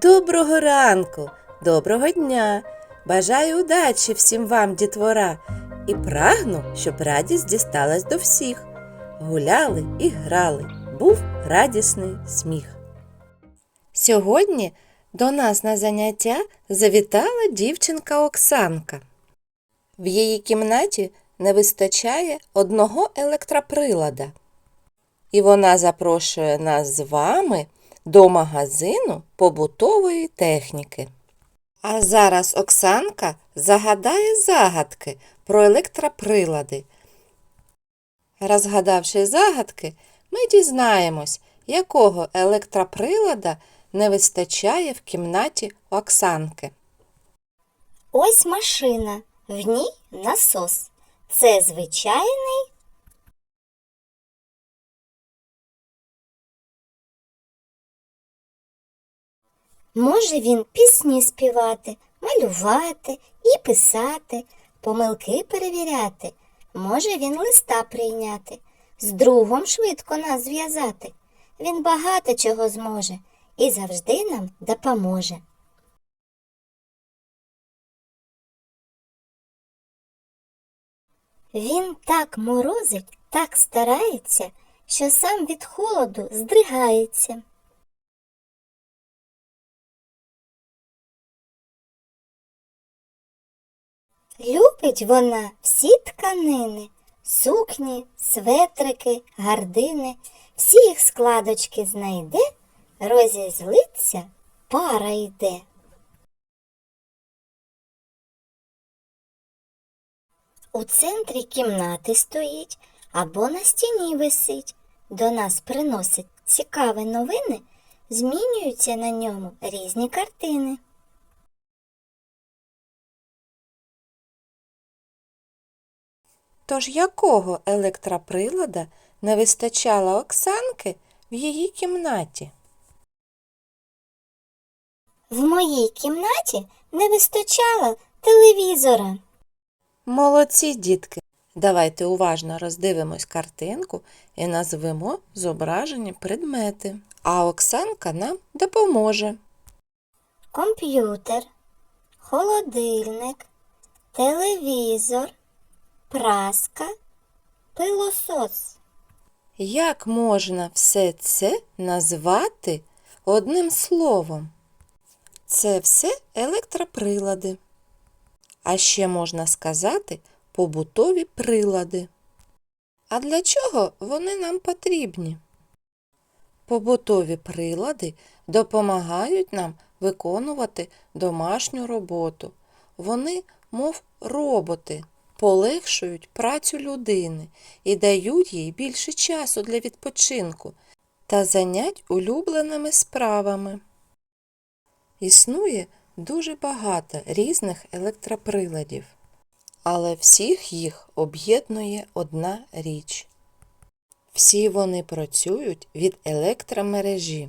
Доброго ранку, доброго дня! Бажаю удачі всім вам, дітвора, і прагну, щоб радість дісталась до всіх. Гуляли і грали, був радісний сміх. Сьогодні до нас на заняття завітала дівчинка Оксанка. В її кімнаті не вистачає одного електроприлада. І вона запрошує нас з вами до магазину побутової техніки. А зараз Оксанка загадає загадки про електроприлади. Розгадавши загадки, ми дізнаємось, якого електроприлада не вистачає в кімнаті Оксанки. Ось машина, в ній насос. Це звичайний Може він пісні співати, малювати і писати, помилки перевіряти. Може він листа прийняти, з другом швидко нас зв'язати. Він багато чого зможе і завжди нам допоможе. Він так морозить, так старається, що сам від холоду здригається. Любить вона всі тканини, сукні, светрики, гардини, всі їх складочки знайде, розізлиться, пара йде. У центрі кімнати стоїть або на стіні висить. До нас приносить цікаві новини, змінюються на ньому різні картини. Тож якого електроприлада не вистачало Оксанки в її кімнаті? В моїй кімнаті не вистачало телевізора. Молодці, дітки! Давайте уважно роздивимось картинку і назвемо зображені предмети. А Оксанка нам допоможе. Комп'ютер, холодильник, телевізор, праска, пилосос. Як можна все це назвати одним словом? Це все електроприлади. А ще можна сказати побутові прилади. А для чого вони нам потрібні? Побутові прилади допомагають нам виконувати домашню роботу. Вони, мов роботи, полегшують працю людини і дають їй більше часу для відпочинку та занять улюбленими справами. Існує дуже багато різних електроприладів, але всіх їх об'єднує одна річ. Всі вони працюють від електромережі.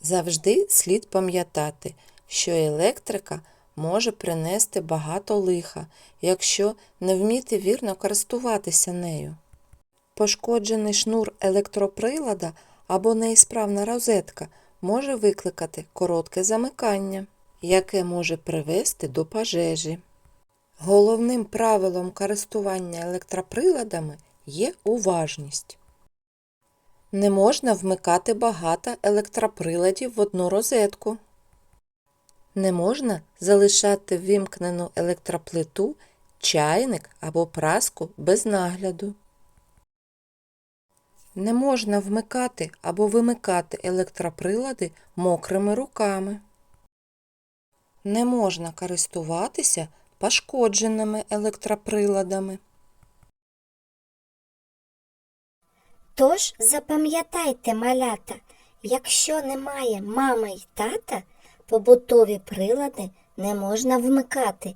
Завжди слід пам'ятати, що електрика може принести багато лиха, якщо не вміти вірно користуватися нею. Пошкоджений шнур електроприлада або неісправна розетка може викликати коротке замикання, яке може привести до пожежі. Головним правилом користування електроприладами є уважність. Не можна вмикати багато електроприладів в одну розетку. Не можна залишати вимкнену електроплиту, чайник або праску без нагляду. Не можна вмикати або вимикати електроприлади мокрими руками. Не можна користуватися пошкодженими електроприладами. Тож запам'ятайте, малята, якщо немає мами й тата, побутові прилади не можна вмикати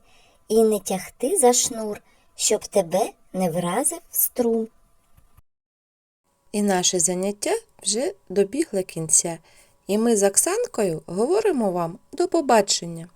і не тягти за шнур, щоб тебе не вразив струм. І наше заняття вже добігло кінця, і ми з Оксанкою говоримо вам до побачення.